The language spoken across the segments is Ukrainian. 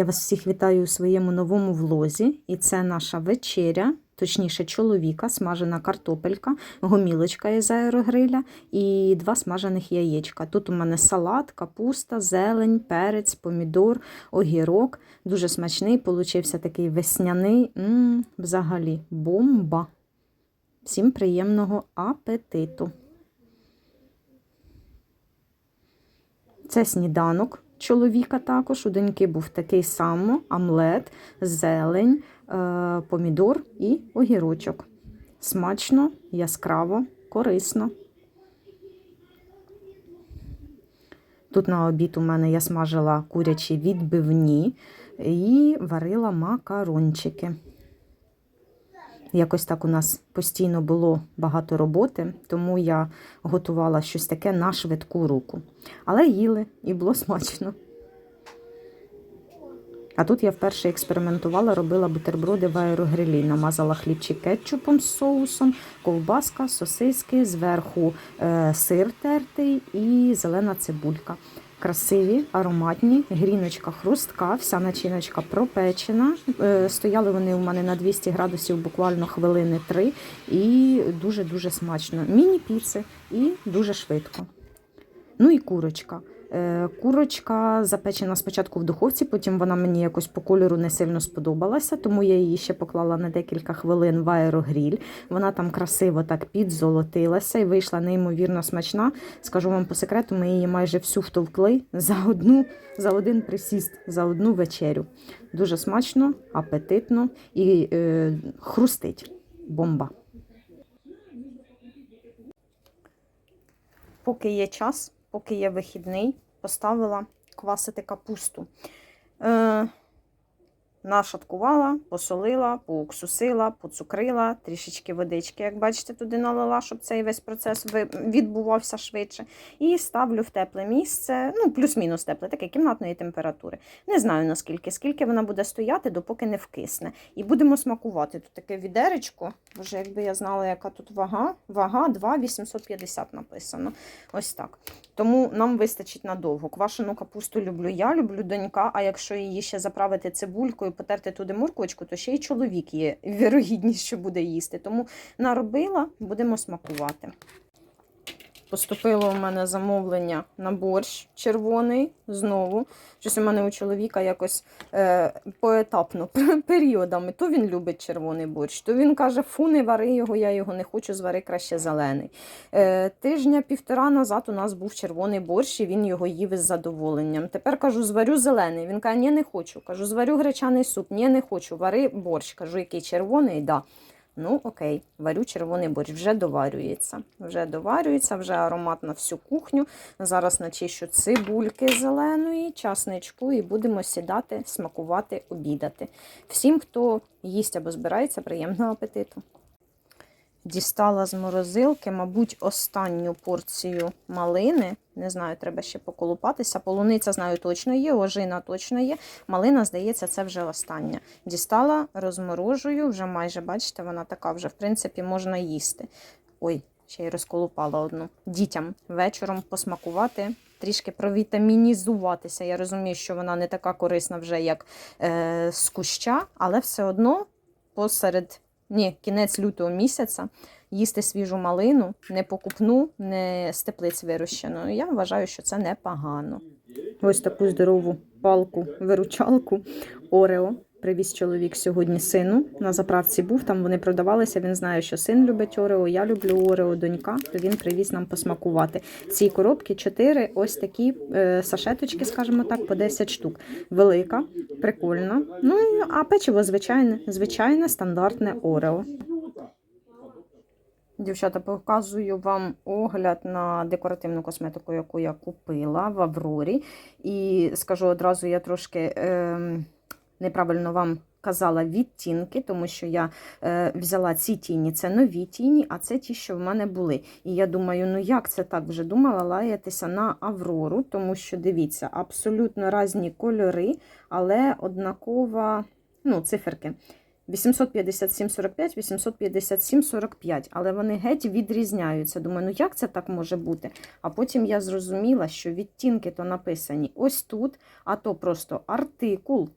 Я вас всіх вітаю у своєму новому влозі, і це наша вечеря, точніше, чоловіка, смажена картопелька, гомілочка із аерогриля і два смажених яєчка. Тут у мене салат, капуста, зелень, перець, помідор, огірок. Дуже смачний, получився такий весняний. м взагалі, бомба. Всім приємного апетиту. Це сніданок чоловіка також. У доньки був такий само омлет, зелень, е, помідор і огірочок. Смачно, яскраво, корисно. Тут на обід у мене я смажила курячі відбивні і варила макарончики. Якось так у нас постійно було багато роботи, тому я готувала щось таке на швидку руку. Але їли і було смачно. А тут я вперше експериментувала, робила бутерброди в аерогрилі, намазала хлібчик кетчупом з соусом, ковбаска, сосиски, зверху е, сир тертий і зелена цибулька. Красиві, ароматні, гріночка хрустка, вся начиночка пропечена. Е, Стояли вони у мене на 200 градусів буквально хвилини три, і дуже-дуже смачно. Міні-піци і дуже швидко. Ну і курочка. Е, Курочка запечена спочатку в духовці, потім вона мені якось по кольору не сильно сподобалася, тому я її ще поклала на декілька хвилин в аерогріль. Вона там красиво так підзолотилася і вийшла неймовірно смачна. Скажу вам по секрету, ми її майже всю втовкли за одну, за один присіст, за одну вечерю. Дуже смачно, апетитно і е, хрустить. Бомба. Поки є час, поки є вихідний, поставила квасити капусту. Е, нашаткувала, посолила, поуксусила, поцукрила, трішечки водички, як бачите, туди налила, щоб цей весь процес відбувався швидше. І ставлю в тепле місце, ну, плюс-мінус тепле, таке кімнатної температури. Не знаю наскільки, скільки вона буде стояти, допоки не вкисне. І будемо смакувати. Тут таке відеречко. Боже, якби я знала, яка тут вага. Вага 2,850 написано. Ось так. Тому нам вистачить надовго. Квашену капусту люблю я, люблю донька. А якщо її ще заправити цибулькою, потерти туди морквочку, то ще й чоловік є вірогідність, що буде їсти. Тому наробила, будемо смакувати. Поступило у мене замовлення на борщ червоний знову. Щось у мене у чоловіка якось е, поетапно, періодами. То він любить червоний борщ, то він каже, фу, не вари його, я його не хочу, звари краще зелений. Е, тижня півтора назад у нас був червоний борщ, і він його їв із задоволенням. Тепер кажу, зварю зелений. Він каже, ні, не хочу. Кажу, зварю гречаний суп, ні, не хочу. Вари борщ. Кажу, який червоний, да. Ну, окей, варю червоний борщ, вже доварюється. Вже доварюється, вже аромат на всю кухню. Зараз начищу цибульки зеленої, часничку і будемо сідати, смакувати, обідати. Всім, хто їсть або збирається, приємного апетиту. Дістала з морозилки, мабуть, останню порцію малини. Не знаю, треба ще поколупатися. Полуниця, знаю, точно є, ожина точно є. Малина, здається, це вже остання. Дістала, розморожую, вже майже, бачите, вона така вже, в принципі, можна їсти. Ой, ще й розколупала одну. Дітям вечором посмакувати, трішки провітамінізуватися. Я розумію, що вона не така корисна вже, як е, з куща, але все одно посеред ні, кінець лютого місяця їсти свіжу малину, не покупну, не з теплиць вирощену. Я вважаю, що це непогано. Ось таку здорову палку, виручалку Орео. Привіз чоловік сьогодні сину. На заправці був, там вони продавалися. Він знає, що син любить Орео, я люблю Орео, донька, то він привіз нам посмакувати. Ці коробки чотири ось такі е, сашеточки, скажімо так, по 10 штук. Велика, прикольна. Ну, а печиво звичайне, звичайне стандартне Орео. Дівчата, показую вам огляд на декоративну косметику, яку я купила в Аврорі. І скажу одразу, я трошки е, неправильно вам казала відтінки, тому що я е, взяла ці тіні, це нові тіні, а це ті, що в мене були. І я думаю, ну як це так вже думала лаятися на Аврору, тому що дивіться, абсолютно різні кольори, але однакова ну, циферки. 857,45, 857,45, але вони геть відрізняються. Думаю, ну як це так може бути? А потім я зрозуміла, що відтінки то написані ось тут, а то просто артикул.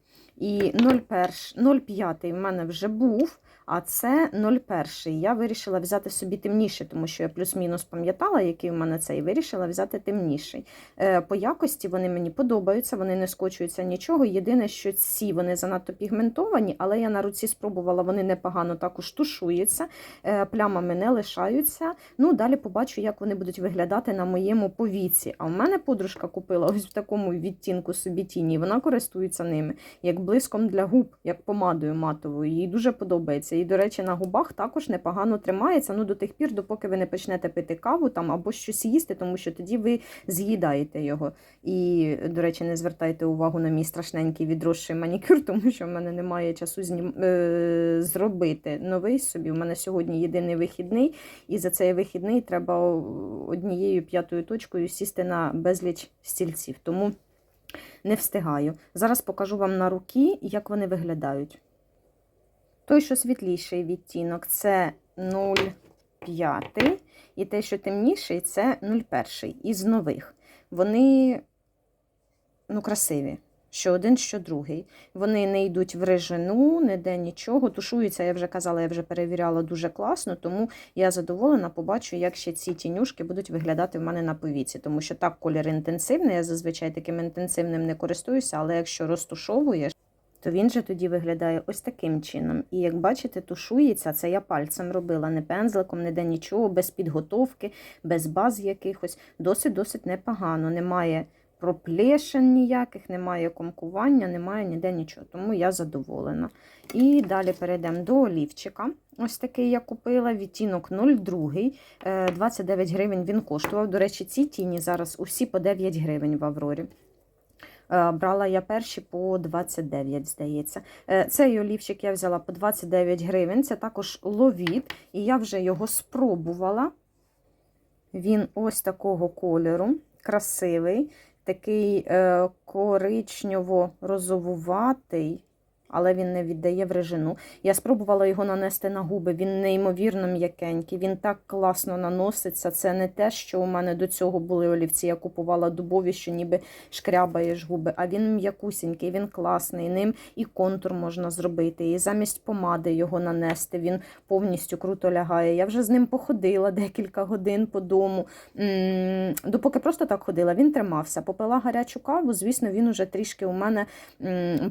І 0,5 в мене вже був, а це 0,1. Я вирішила взяти собі темніший, тому що я плюс-мінус пам'ятала, який у мене цей, і вирішила взяти темніший. Е, По якості вони мені подобаються, вони не скочуються нічого. Єдине, що ці вони занадто пігментовані, але я на руці спробувала, вони непогано також тушуються, е, плямами не лишаються. Ну, далі побачу, як вони будуть виглядати на моєму повіці. А в мене подружка купила ось в такому відтінку собі тіні. Вона користується ними як блиском для губ, як помадою матовою. Їй дуже подобається. І, до речі, на губах також непогано тримається. Ну, до тих пір, допоки ви не почнете пити каву там або щось їсти, тому що тоді ви з'їдаєте його. І, до речі, не звертайте увагу на мій страшненький відросший манікюр, тому що в мене немає часу знім... е... зробити новий собі. У мене сьогодні єдиний вихідний, і за цей вихідний треба однією п'ятою точкою сісти на безліч стільців. Тому не встигаю. Зараз покажу вам на руки, як вони виглядають. Той, що світліший відтінок, це 0,5, і той, що темніший, це 0,1 із нових. Вони ну, красиві. Що один, що другий. Вони не йдуть в режину, ніде нічого. Тушуються, я вже казала, я вже перевіряла дуже класно, тому я задоволена, побачу, як ще ці тінюшки будуть виглядати в мене на повіці. Тому що так колір інтенсивний, я зазвичай таким інтенсивним не користуюся, але якщо розтушовуєш, то він же тоді виглядає ось таким чином. І як бачите, тушується, це я пальцем робила, не пензликом, ніде нічого, без підготовки, без баз якихось. Досить-досить непогано. Немає проплешин ніяких, немає комкування, немає ніде нічого. Тому я задоволена. І далі перейдемо до олівчика. Ось такий я купила. Відтінок 02, 29 гривень він коштував. До речі, ці тіні зараз усі по 9 гривень в Аврорі. Е, Брала я перші по 29, здається. Е, Цей олівчик я взяла по 29 гривень. Це також ловіт, і я вже його спробувала. Він ось такого кольору, красивий, такий е, коричнево-розовуватий. Але він не віддає в режину. Я спробувала його нанести на губи. Він неймовірно м'якенький, він так класно наноситься. Це не те, що у мене до цього були олівці. Я купувала дубові, що ніби шкрябаєш губи. А він м'якусінький, він класний. Ним і контур можна зробити. І замість помади його нанести. Він повністю круто лягає. Я вже з ним походила декілька годин по дому. Допоки просто так ходила, він тримався. Попила гарячу каву. Звісно, він уже трішки у мене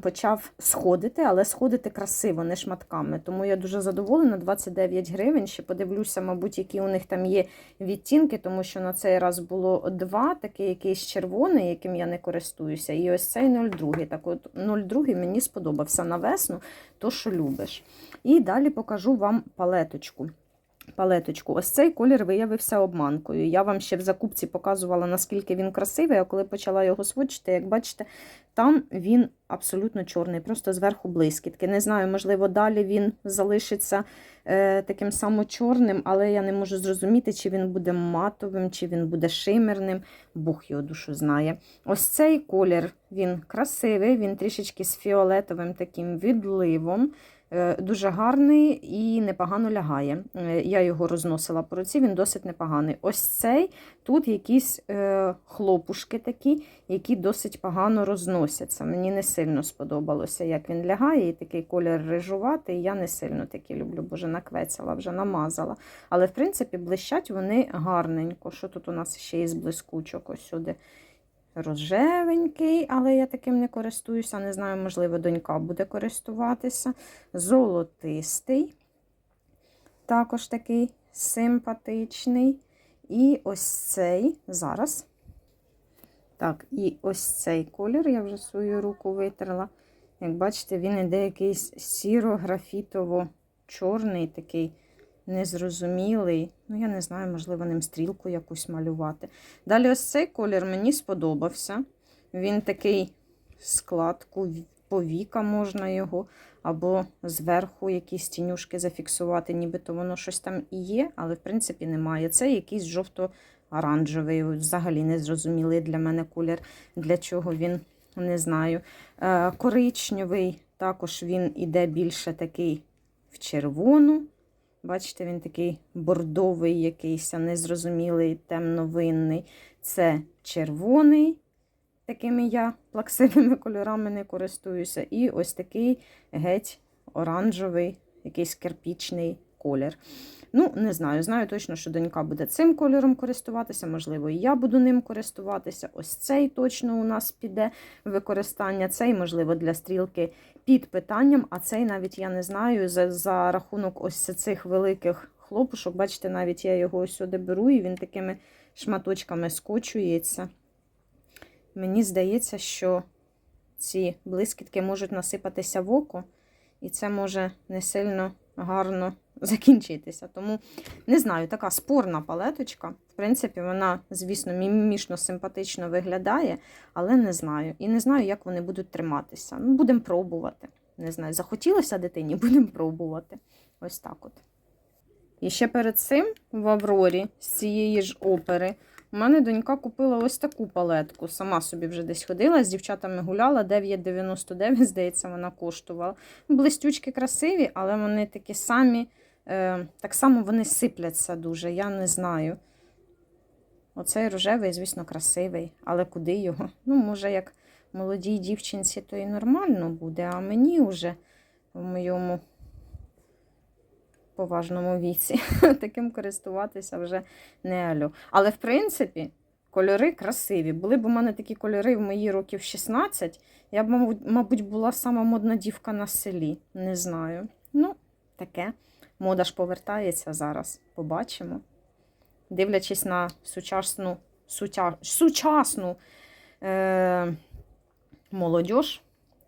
почав сходити але сходити красиво, не шматками. Тому я дуже задоволена. 29 гривень. Ще подивлюся, мабуть, які у них там є відтінки, тому що на цей раз було два, такий якийсь червоний, яким я не користуюся. І ось цей 02. Так от 02 мені сподобався на весну, то що любиш. І далі покажу вам палеточку. Палеточку. Ось цей колір виявився обманкою. Я вам ще в закупці показувала, наскільки він красивий, а коли почала його сводчити, як бачите, там він абсолютно чорний, просто зверху блискітки. Не знаю, можливо, далі він залишиться е, таким само чорним, але я не можу зрозуміти, чи він буде матовим, чи він буде шимерним. Бог його душу знає. Ось цей колір він красивий, він трішечки з фіолетовим таким відливом. Дуже гарний і непогано лягає. Е, Я його розносила по руці, він досить непоганий. Ось цей тут якісь е, хлопушки такі, які досить погано розносяться. Мені не сильно сподобалося, як він лягає, і такий колір рижуватий. Я не сильно такий люблю, боже, наквецяла, вже намазала. Але, в принципі, блищать вони гарненько. Що тут у нас ще із блискучок? Ось сюди рожевенький, але я таким не користуюся. Не знаю, можливо, донька буде користуватися. Золотистий, також такий симпатичний. І ось цей зараз. Так, і ось цей колір, я вже свою руку витерла. Як бачите, він іде якийсь сіро-графітово-чорний такий незрозумілий. Ну, я не знаю, можливо, ним стрілку якусь малювати. Далі, ось цей колір мені сподобався. Він такий складку повіка можна його, або зверху якісь тінюшки зафіксувати, нібито воно щось там і є, але, в принципі, немає. Це якийсь жовто-оранжевий, взагалі незрозумілий для мене колір, для чого він не знаю. Е, коричневий, також він іде більше такий в червону. Бачите, він такий бордовий, якийсь, незрозумілий, темновинний. Це червоний, такими я плаксивими кольорами не користуюся. І ось такий геть оранжевий, якийсь кирпічний колір. Ну, не знаю. Знаю точно, що донька буде цим кольором користуватися, можливо, і я буду ним користуватися. Ось цей точно у нас піде використання. Цей, можливо, для стрілки під питанням, а цей навіть я не знаю. За, за рахунок ось цих великих хлопушок, бачите, навіть я його сюди беру, і він такими шматочками скочується. Мені здається, що ці блискітки можуть насипатися в око, і це може не сильно гарно закінчитися. Тому не знаю, така спорна палеточка. В принципі, вона, звісно, мімішно симпатично виглядає, але не знаю. І не знаю, як вони будуть триматися. Ну, будемо пробувати. Не знаю, захотілося дитині, будемо пробувати. Ось так от. І ще перед цим в Аврорі з цієї ж опери у мене донька купила ось таку палетку. Сама собі вже десь ходила, з дівчатами гуляла, 9,99, здається, вона коштувала. Блистючки красиві, але вони такі самі, е, так само вони сипляться дуже, я не знаю. Оцей рожевий, звісно, красивий, але куди його? Ну, може, як молодій дівчинці, то і нормально буде, а мені вже в моєму поважному віці таким користуватися вже не алю. Але, в принципі, кольори красиві. Були б у мене такі кольори в мої років 16, я б, мабуть, була сама модна дівка на селі. Не знаю. Ну, таке. Мода ж повертається зараз. Побачимо. Дивлячись на сучасну, сутя, сучасну е, молодь,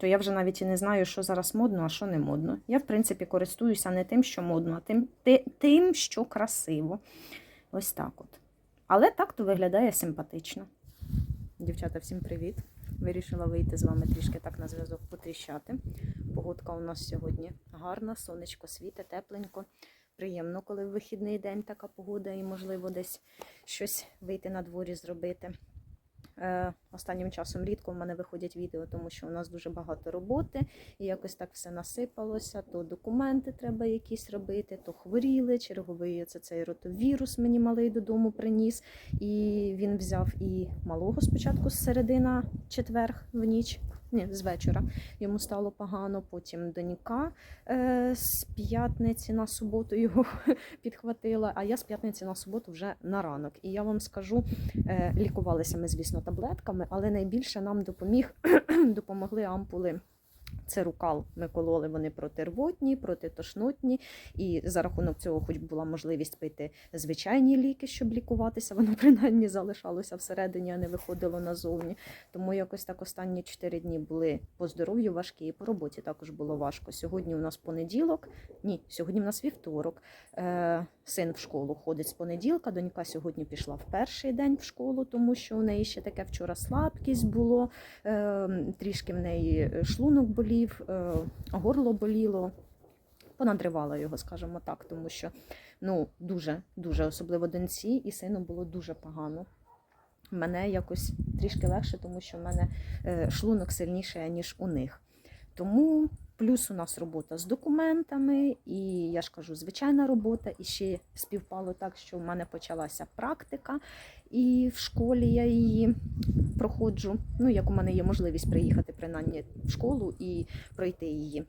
то я вже навіть і не знаю, що зараз модно, а що не модно. Я, в принципі, користуюся не тим, що модно, а тим, тим що красиво. Ось так от. Але так то виглядає симпатично. Дівчата, всім привіт! Вирішила вийти з вами трішки так на зв'язок потріщати. Погодка у нас сьогодні гарна, сонечко світе, тепленько. Приємно, коли в вихідний день така погода і, можливо, десь щось вийти на дворі зробити. Е, останнім часом рідко в мене виходять відео, тому що у нас дуже багато роботи, і якось так все насипалося. То документи треба якісь робити, то хворіли. Черговий це цей ротовірус мені малий додому приніс. І він взяв і малого спочатку з середина четверг в ніч. Ні, з вечора йому стало погано. Потім донька е, з п'ятниці на суботу його підхватила. А я з п'ятниці на суботу вже на ранок. І я вам скажу, е, лікувалися ми, звісно, таблетками, але найбільше нам допоміг допомогли ампули. Це рукал. Ми кололи вони протирвотні, протитошнотні, і за рахунок цього, хоч була можливість пити звичайні ліки, щоб лікуватися, воно принаймні залишалося всередині, а не виходило назовні. Тому якось так останні 4 дні були по здоров'ю важкі, і по роботі також було важко. Сьогодні у нас понеділок, ні, сьогодні у нас вівторок. Е, син в школу ходить з понеділка. Донька сьогодні пішла в перший день в школу, тому що у неї ще таке вчора слабкість було. Е, трішки в неї шлунок болів, е, горло боліло. Понадривала його, скажімо так, тому що ну, дуже, дуже, особливо доньці і сину було дуже погано. Мене якось трішки легше, тому що в мене е, шлунок сильніший, ніж у них. Тому плюс у нас робота з документами, і я ж кажу, звичайна робота. І ще співпало так, що в мене почалася практика, і в школі я її проходжу. Ну, як у мене є можливість приїхати принаймні в школу і пройти її.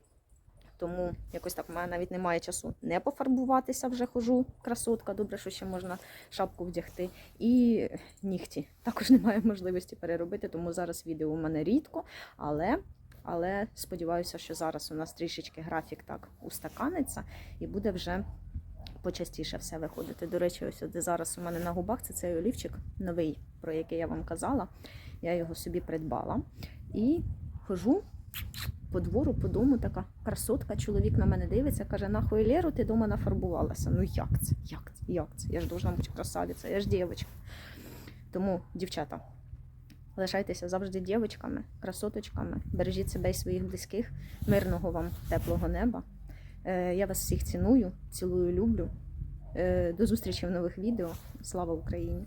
Тому якось так в мене навіть немає часу не пофарбуватися, вже хожу красотка. Добре, що ще можна шапку вдягти. І нігті також немає можливості переробити, тому зараз відео у мене рідко, але. Але сподіваюся, що зараз у нас трішечки графік так устаканиться і буде вже почастіше все виходити. До речі, ось де зараз у мене на губах це цей олівчик новий, про який я вам казала. Я його собі придбала і хожу по двору, по дому, така красотка. Чоловік на мене дивиться, каже: нахуй Леру, ти дома нафарбувалася. Ну як це? Як це? Як це? Я ж должна бути красавиця, я ж дівчинка. Тому, дівчата, лишайтеся завжди дівчатками, красоточками, бережіть себе і своїх близьких, мирного вам, теплого неба. Е, Я вас всіх ціную, цілую, люблю. Е, До зустрічі в нових відео. Слава Україні!